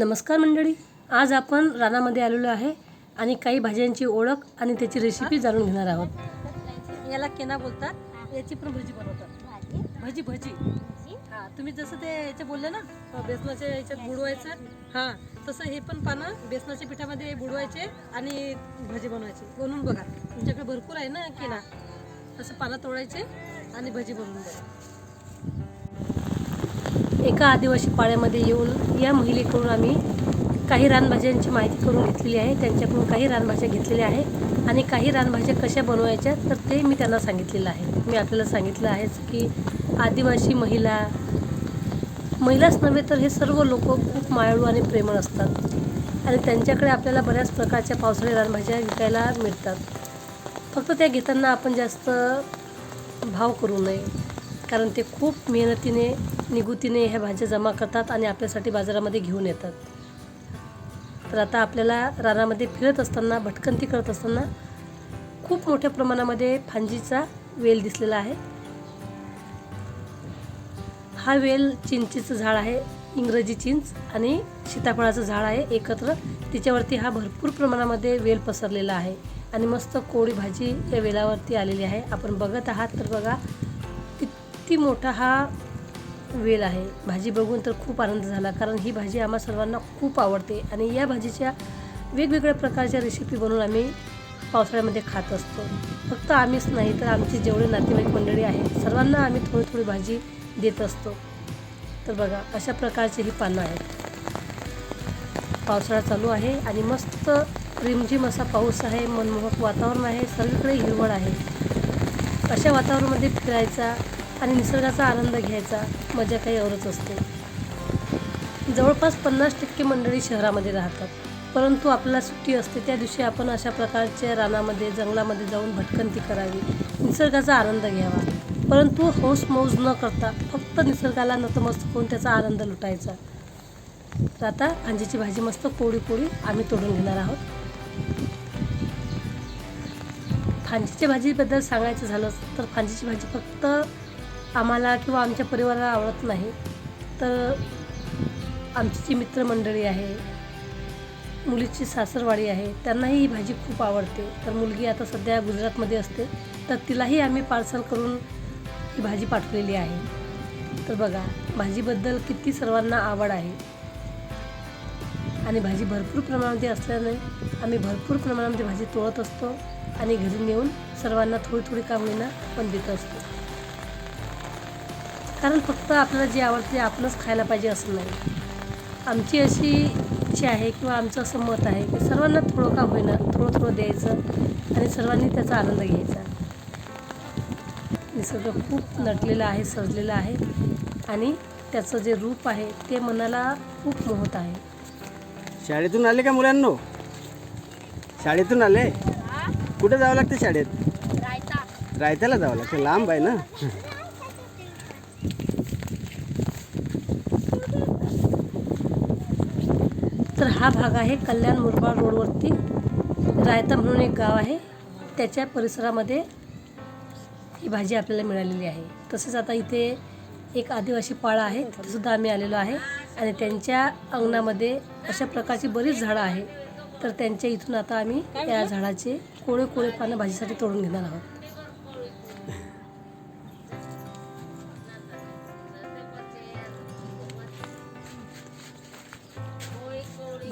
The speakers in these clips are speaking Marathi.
नमस्कार मंडळी आज आपण रानामध्ये आलेलो आहे आणि काही भाज्यांची ओळख आणि त्याची रेसिपी जाणून घेणार आहोत. याला केना बोलतात याची पण भजी बनवतात. भजी भजी. हा तुम्ही जसं ते याचे बोलले ना बेसनाच्या याच्यात बुडवायचं हा तसं हे पण पानं बेसनाच्या पिठामध्ये बुडवायचे आणि भजी बनवायचे. बनवून बघा. तुमच्याकडे भरपूर आहे ना केना? तसं पानं तोडायचे आणि भजी बनवून बघा. एका आदिवासी पाड्यामध्ये येऊन या महिलेकडून आम्ही काही रानभाज्यांची माहिती करून घेतलेली आहे. त्यांच्याकडून काही रानभाज्या घेतलेल्या आहे आणि काही रानभाज्या कशा बनवायच्या तर ते मी त्यांना सांगितलेलं आहे. मी आपल्याला सांगितलं आहेच की आदिवासी महिला महिलाच नव्हे तर हे सर्व लोक खूप मायाळू आणि प्रेमळ असतात आणि त्यांच्याकडे आपल्याला बऱ्याच प्रकारच्या पावसाळी रानभाज्या विकायला मिळतात. फक्त त्या घेताना आपण जास्त भाव करू नये. कारण ते खूप मेहनतीने निगुतीने ह्या भाज्या जमा करतात आणि आपल्यासाठी बाजारामध्ये घेऊन येतात. तर आता आपल्याला रानामध्ये फिरत असताना भटकंती करत असताना खूप मोठ्या प्रमाणामध्ये फांजीचा वेल दिसलेला आहे. हा वेल चिंचेचं झाड आहे इंग्रजी चिंच आणि सीताफळाचं झाड आहे एकत्र. तिच्यावरती हा भरपूर प्रमाणामध्ये वेल पसरलेला आहे. आणि मस्त कोळी भाजी या वेलावरती आलेली आहे. आपण बघत आहात तर बघा किती मोठा हा वेल आहे. भाजी बघून तर खूप आनंद झाला कारण ही भाजी आम्हा सर्वांना खूप आवडते आणि या भाजीच्या वेगवेगळ्या प्रकारच्या रेसिपी बनवून आम्ही पावसाळ्यामध्ये खात असतो. फक्त आम्हीच नाही तर आमची जेवढे नातेवाईक मंडळी आहेत सर्वांना आम्ही थोडी थोडी भाजी देत असतो. तर बघा अशा प्रकारची ही पानं आहेत. पावसाळा चालू आहे आणि मस्त रिमझिम असा पाऊस आहे मनमोहक वातावरण आहे सगळीकडे हिरवळ आहे. अशा वातावरणामध्ये फिरायचा आणि निसर्गाचा आनंद घ्यायचा मजा काही औरच असते. जवळपास पन्नास टक्के मंडळी शहरामध्ये राहतात. परंतु आपल्याला सुट्टी असते त्या दिवशी आपण अशा प्रकारच्या रानामध्ये जंगलामध्ये जाऊन भटकंती करावी निसर्गाचा आनंद घ्यावा. परंतु हौस मौज न करता फक्त निसर्गाला नतमस्तक होऊन त्याचा आनंद लुटायचा. तर आता भांजीची भाजी मस्त पोळी पोळी आम्ही तोडून घेणार आहोत. फांजीच्या भाजीबद्दल सांगायचं झालं तर फांजीची भाजी फक्त आम्हाला किंवा आमच्या परिवाराला आवडत नाही. तर आमची जी मित्रमंडळी आहे मुलीची सासरवाडी आहे त्यांनाही ही भाजी खूप आवडते. तर मुलगी आता सध्या गुजरातमध्ये असते तर तिलाही आम्ही पार्सल करून ही भाजी पाठवलेली आहे. तर बघा भाजीबद्दल किती सर्वांना आवड आहे. आणि भाजी भरपूर प्रमाणामध्ये असल्याने आम्ही भरपूर प्रमाणामध्ये भाजी तोडत असतो आणि घरी नेऊन सर्वांना थोडी थोडी का होईना पण देत असतो. कारण फक्त आपल्याला जे आवडते ते आपणच खायला पाहिजे असं नाही. आमची अशी इच्छा आहे किंवा आमचं असं मत आहे की सर्वांना थोडं का होईना थोडं थोडं द्यायचं आणि सर्वांनी त्याचा आनंद घ्यायचा. निसर्ग खूप नटलेला आहे सजलेला आहे आणि त्याचं जे रूप आहे ते मनाला खूप मोहत आहे. शाळेतून आले का मुलांनो? शाळेतून आले? कुठे जावं लागतं शाळेत? रायताला जावं लागतं. लांब आहे ना? हा भाग आहे कल्याण मुरबाड रोडवरती. रायता म्हणून एक गाव आहे. त्याच्या परिसरामध्ये ही भाजी आपल्याला मिळालेली आहे. तसेच आता इथे एक आदिवासी पाळा आहे. तिथेसुद्धा आम्ही आलेलो आहे. आणि त्यांच्या अंगणामध्ये अशा प्रकारची बरीच झाडं आहे तर त्यांच्या इथून आता आम्ही त्या झाडाचे कोळे कोळे पानं भाजीसाठी तोडून घेणार आहोत.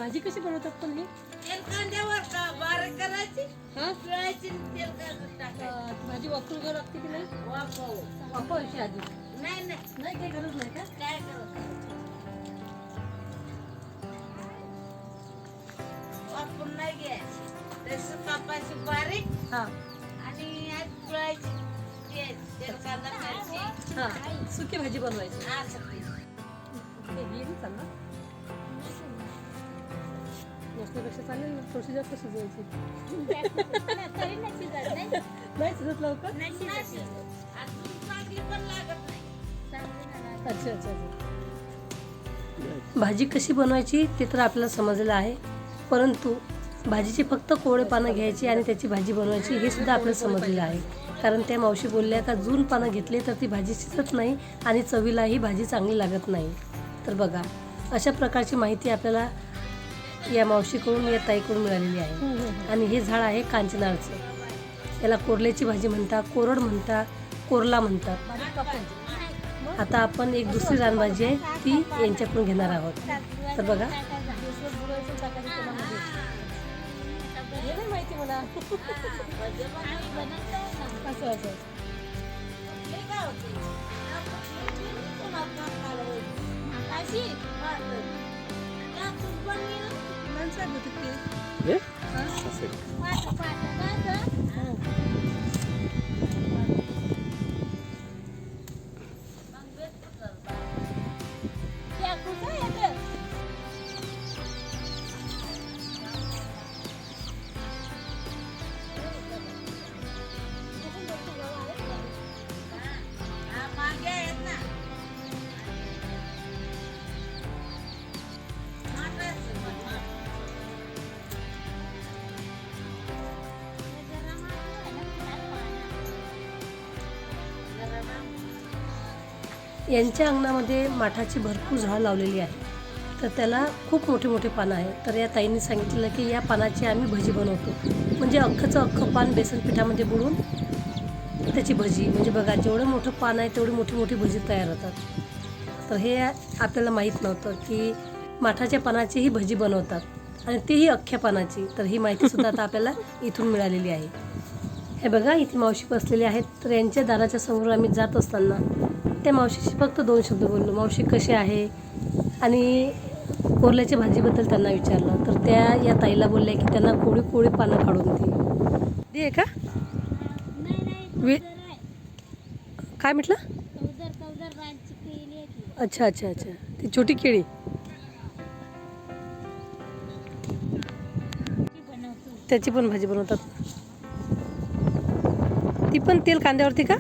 भाजी कशी बनवतात पण ही तेल कांद्यावर का? बारीक करायची? हां? पिळायची आणि तेल कांद्यात टाकायचं. भाजी वापरून घ्यावं लागते की नाही? वाफव. वापरायची आधी. नाही नाही. नाही काही गरज नाही का? काय वापरून नाही. घ्यायची. तसं कापायची बारीक हां. आणि आज पिळायची. तेल कांदा हां. सुकी भाजी बनवायची. असं ते. हे चाललं. नसण्यापेक्षा चालेल ना थोडीशी जास्त शिजवायची? नाही शिजत लवकर? अच्छा अच्छा अच्छा. भाजी कशी बनवायची ते तर आपल्याला समजलेलं आहे. परंतु भाजीची फक्त कोवळे पानं घ्यायची आणि त्याची भाजी बनवायची हे सुद्धा आपल्याला समजलेलं आहे. कारण त्या मावशी बोलल्या का जून पानं घेतले तर ती भाजी शिजत नाही आणि चवीलाही भाजी चांगली लागत नाही. तर बघा अशा प्रकारची माहिती आपल्याला या मावशीकडून या ताईकडून मिळालेली आहे. आणि हे झाड आहे कांचनाळचं याला कोरल्याची भाजी म्हणतात कोरड म्हणतात कोरला म्हणतात. आता आपण एक दुसरी रानभाजी आहे ती यांच्याकडून घेणार आहोत. तर बघा. माहिती 诶？यांच्या अंगणामध्ये माठाची भरपूर झाडं लावलेली आहे तर त्याला खूप मोठे मोठे पानं आहे तर या ताईंनी सांगितलेलं की या पानाची आम्ही भजी बनवतो. म्हणजे अख्खंचं अख्खं पान बेसन पिठामध्ये बुडून त्याची भजी म्हणजे बघा जेवढं मोठं पान आहे तेवढी मोठी मोठी भजी तयार होतात. तर हे आपल्याला माहीत नव्हतं की माठाच्या पानाची ही भजी बनवतात आणि तीही अख्ख्या पानाची. तर ही माहितीसुद्धा आता आपल्याला इथून मिळालेली आहे. हे बघा इथे मावशी बसलेले आहेत. तर यांच्या दाराच्या समोर आम्ही जात असताना त्या मावशीशी फक्त दोन शब्द बोललो. मावशी कशी आहे? आणि कोरल्याच्या भाजीबद्दल त्यांना विचारलं. तर त्या या ताईला बोलल्या की त्यांना कोळी कोळी पानं काढून दे. दे आहे का? वे- काय म्हटलं? अच्छा अच्छा अच्छा. ती छोटी केळी. त्याची पण भाजी बनवतात. ती पण तेल कांद्यावरती का?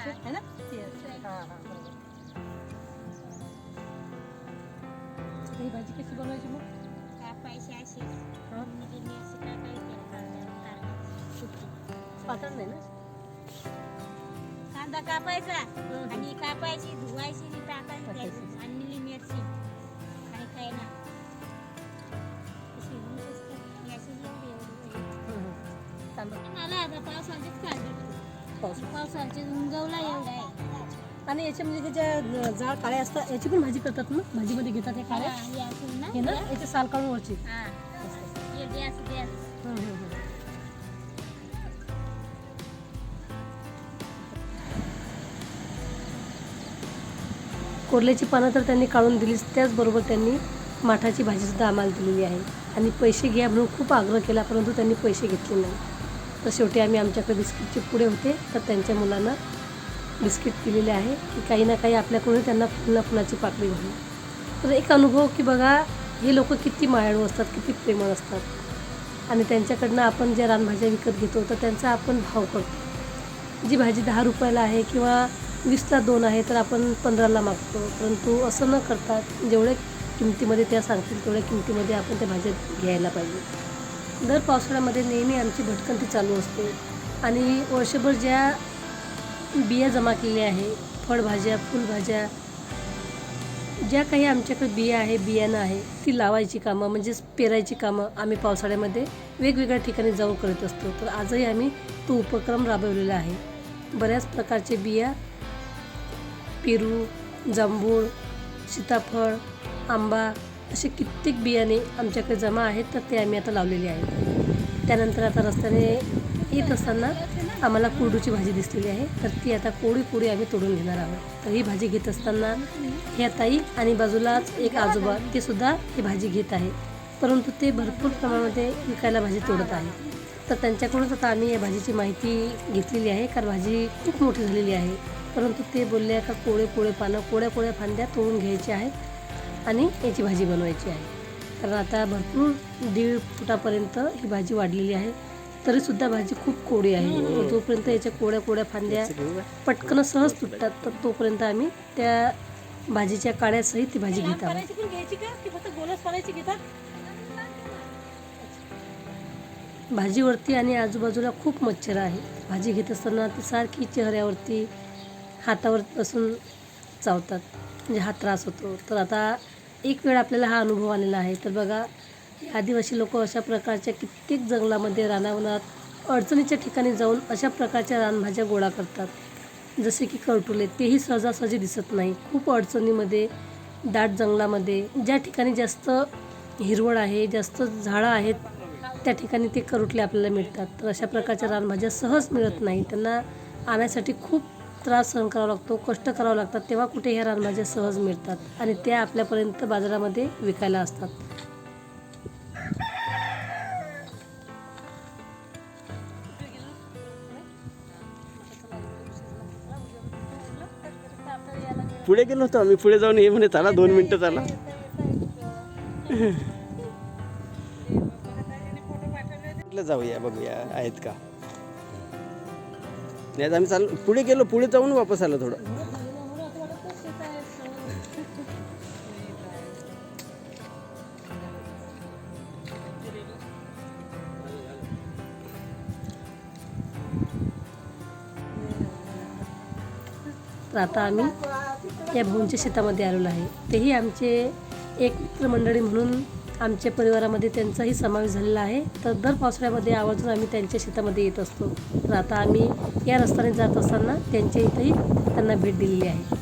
आहे ना? ते हां हां बरोबर. ही भाजी कशी बनवायची मग? हां? पातळ नाही ना? कांदा कापायचा आणि कापायची धुवायची आणि टाकायची पाऊस पावसाचे उंगवला एवढा आहे. आणि याच्या म्हणजे त्याच्या जाळ काळ्या असतात याची पण भाजी करतात ना? भाजीमध्ये घेतात हे काळ्या हा, असून ना? हे ना? याचे साल काढून वरची हा. हे गॅस गॅस हं, हं, हं. कोरल्याची पानं तर त्यांनी काढून दिलीच त्याचबरोबर त्यांनी माठाची भाजीसुद्धा आम्हाला दिलेली आहे. आणि पैसे घ्या म्हणून खूप आग्रह केला परंतु त्यांनी पैसे घेतले नाही तर शेवटी आम्ही आमच्याकडे बिस्किटचे पुढे होते. तर त्यांच्या मुलांना बिस्किट दिलेले आहे. की काही ना काही आपल्याकडून त्यांना फुलना फुलाची पाकळी घालू तर एक अनुभव की बघा हे लोक किती मायाळू असतात किती प्रेमळ असतात. आणि त्यांच्याकडनं आपण ज्या रानभाज्या विकत घेतो तर त्यांचा आपण भाव करतो. जी भाजी दहा रुपयाला आहे किंवा वीसला दोन आहे तर आपण पंधराला मागतो. परंतु असं न करता जेवढ्या किमतीमध्ये त्या सांगतील तेवढ्या किमतीमध्ये आपण त्या भाज्या घ्यायला पाहिजे. दर पावसाळ्यामध्ये नेहमी आमची भटकंती चालू असते. आणि वर्षभर ज्या बिया जमा केलेल्या आहे फळभाज्या फुलभाज्या ज्या काही आमच्याकडे बिया आहे बियाणं आहे ती लावायची कामं म्हणजेच पेरायची कामं आम्ही पावसाळ्यामध्ये वेगवेगळ्या ठिकाणी जाऊन करत असतो. तर आजही आम्ही तो उपक्रम राबवलेला आहे. बऱ्याच प्रकारचे बिया पेरू जांभूळ सीताफळ आंबा असे कित्येक बियाणे आमच्याकडे जमा आहेत तर ते आम्ही आता लावलेले आहेत. त्यानंतर आता रस्त्याने येत असताना आम्हाला कोरडूची भाजी दिसलेली आहे तर ती आता कोळी कोळी आम्ही तोडून घेणार आहोत. तर ही भाजी घेत असताना ह्या ताई आणि बाजूलाच एक आजोबा ते सुद्धा ही भाजी घेत आहे परंतु ते भरपूर प्रमाणामध्ये विकायला भाजी तोडत आहे तर त्यांच्याकडूनच आता आम्ही या भाजीची माहिती घेतलेली आहे कारण भाजी खूप मोठी झालेली आहे. परंतु ते बोलले का कोळे कोळे पानं कोळ्या कोळ्या फांद्या तोडून घ्यायच्या आहेत. आणि याची भाजी बनवायची आहे. कारण आता भरपूर दीड फुटापर्यंत ही भाजी वाढलेली आहे. तरीसुद्धा भाजी खूप कोडी आहे. जोपर्यंत याच्या कोड्या कोड्या फांद्या पटकन सहज तुटतात. तर तोपर्यंत आम्ही त्या भाजीच्या काड्यासहित ती भाजी घेत आहोत. घ्यायची का? की फक्त गोलच पाडायची घेतात भाजीवरती आणि आजूबाजूला खूप मच्छर आहे. भाजी घेत असताना ती सारखी चेहऱ्यावरती हातावर बसून चावतात. म्हणजे हा त्रास होतो. तर आता एक वेळ आपल्याला हा अनुभव आलेला आहे. तर बघा आदिवासी लोक अशा प्रकारच्या कित्येक जंगलामध्ये रानावनात अडचणीच्या ठिकाणी जाऊन अशा प्रकारच्या रानभाज्या गोळा करतात. जसे की करटुले तेही सहजासहजी दिसत नाही. खूप अडचणीमध्ये दाट जंगलामध्ये ज्या ठिकाणी जास्त हिरवळ आहे जास्त झाडं आहेत त्या ठिकाणी ते करुटले आपल्याला मिळतात. तर अशा प्रकारच्या रानभाज्या सहज मिळत नाही. त्यांना आणायसाठी खूप त्रास सहन करावा लागतो कष्ट करावं लागतात तेव्हा कुठे ह्या रानभाज्या सहज मिळतात आणि त्या आपल्यापर्यंत बाजारामध्ये विकायला असतात. पुढे गेलो होतो आम्ही पुढे जाऊन हे म्हणे चला दोन मिनटं चला. जाऊया बघूया आहेत का? नाही तर आम्ही चालू पुढे गेलो पुढे जाऊन वापस आलो थोडं. तर आता आम्ही या भाऊंच्या शेतामध्ये आलेलो आहे. तेही आमचे एक मित्रमंडळी म्हणून आमच्या परिवारामध्ये त्यांचाही समावेश झालेला आहे. तर दर पावसाळ्यामध्ये आवर्जून आम्ही त्यांच्या शेतामध्ये येत असतो. तर आता आम्ही या रस्त्याने जात असताना त्यांच्या इथेही त्यांना भेट दिलेली आहे.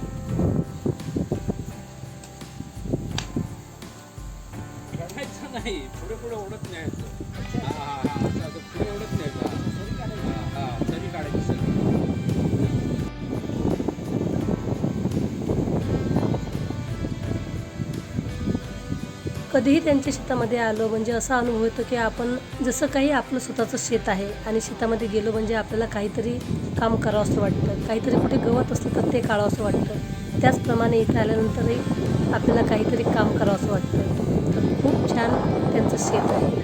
नाही. पुढे पुढे ओढत कधीही त्यांच्या शेतामध्ये आलो म्हणजे असा अनुभव येतो की आपण जसं काही आपलं स्वतःचं शेत आहे आणि शेतामध्ये गेलो म्हणजे आपल्याला काहीतरी काम करावं असं वाटतं. काहीतरी कुठे गवत असतं तर ते काढावं असं वाटतं. त्याचप्रमाणे इथे आल्यानंतरही आपल्याला काहीतरी काम करावं असं वाटतं. तर खूप छान त्यांचं शेत आहे.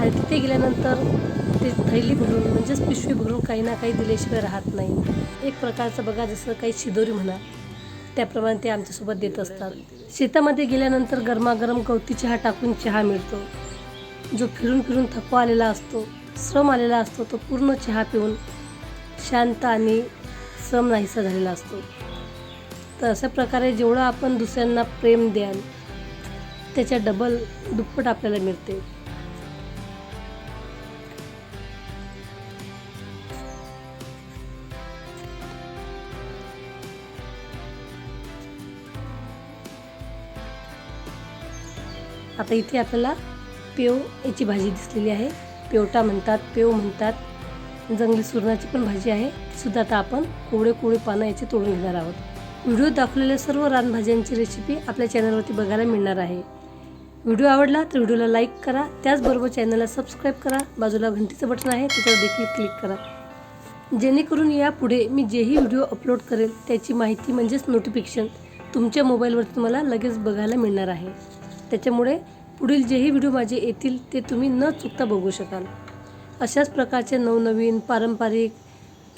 आणि तिथे गेल्यानंतर ते थैली भरून म्हणजेच पिशवी भरून काही ना काही दिल्याशिवाय राहत नाही. एक प्रकारचं बघा जसं काही शिदोरी म्हणा त्याप्रमाणे ते आमच्यासोबत देत असतात. शेतामध्ये गेल्यानंतर गरमागरम गवती चहा टाकून चहा मिळतो. जो फिरून फिरून थकवा आलेला असतो श्रम आलेला असतो तो पूर्ण चहा पिऊन शांत आणि श्रम नाहीसा झालेला असतो. तर अशा प्रकारे जेवढं आपण दुसऱ्यांना प्रेम द्याल त्याच्या डबल दुप्पट आपल्याला मिळते. आता इथे आपल्याला पेव याची भाजी दिसलेली आहे. पेवटा म्हणतात पेव म्हणतात. जंगली सुरणाची पण भाजी आहे. सुद्धा आता आपण कोवळे कोवळे पानं याचे तोडून घेणार आहोत. व्हिडिओ दाखवलेल्या सर्व रानभाज्यांची रेसिपी आपल्या चॅनलवरती बघायला मिळणार आहे. व्हिडिओ आवडला तर व्हिडिओला लाईक करा. त्याचबरोबर चॅनलला सबस्क्राईब करा. बाजूला घंटीचं बटन आहे त्याच्यावर देखील क्लिक करा. जेणेकरून यापुढे मी जेही व्हिडिओ अपलोड करेल त्याची माहिती म्हणजेच नोटिफिकेशन तुमच्या मोबाईलवरती तुम्हाला लगेच बघायला मिळणार आहे. त्याच्यामुळे पुढील जेही व्हिडिओ माझे येतील ते तुम्ही न चुकता बघू शकाल. अशाच प्रकारचे नवनवीन पारंपरिक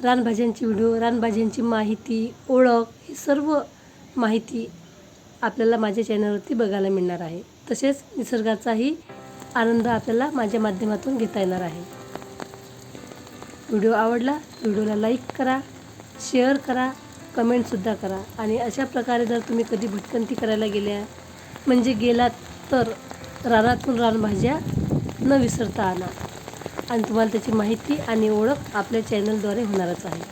रानभाज्यांची व्हिडिओ रानभाज्यांची माहिती ओळख ही सर्व माहिती आपल्याला माझ्या चॅनलवरती बघायला मिळणार आहे. तसेच निसर्गाचाही आनंद आपल्याला माझ्या माध्यमातून घेता येणार आहे. व्हिडिओ आवडला व्हिडिओला लाईक करा शेअर करा कमेंटसुद्धा करा. आणि अशा प्रकारे जर तुम्ही कधी भटकंती करायला गेल्या म्हणजे गेलात तर रानातून रानभाज्या न विसरता आणा. आणि तुम्हाला त्याची माहिती आणि ओळख आपल्या चॅनलद्वारे होणारच आहे.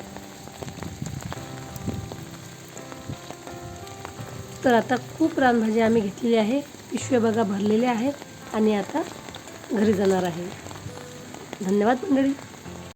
तर आता खूप रानभाज्या आम्ही घेतलेल्या आहे. पिशव्या बघा भरलेल्या आहेत आणि आता घरी जाणार आहे. धन्यवाद मंडळी.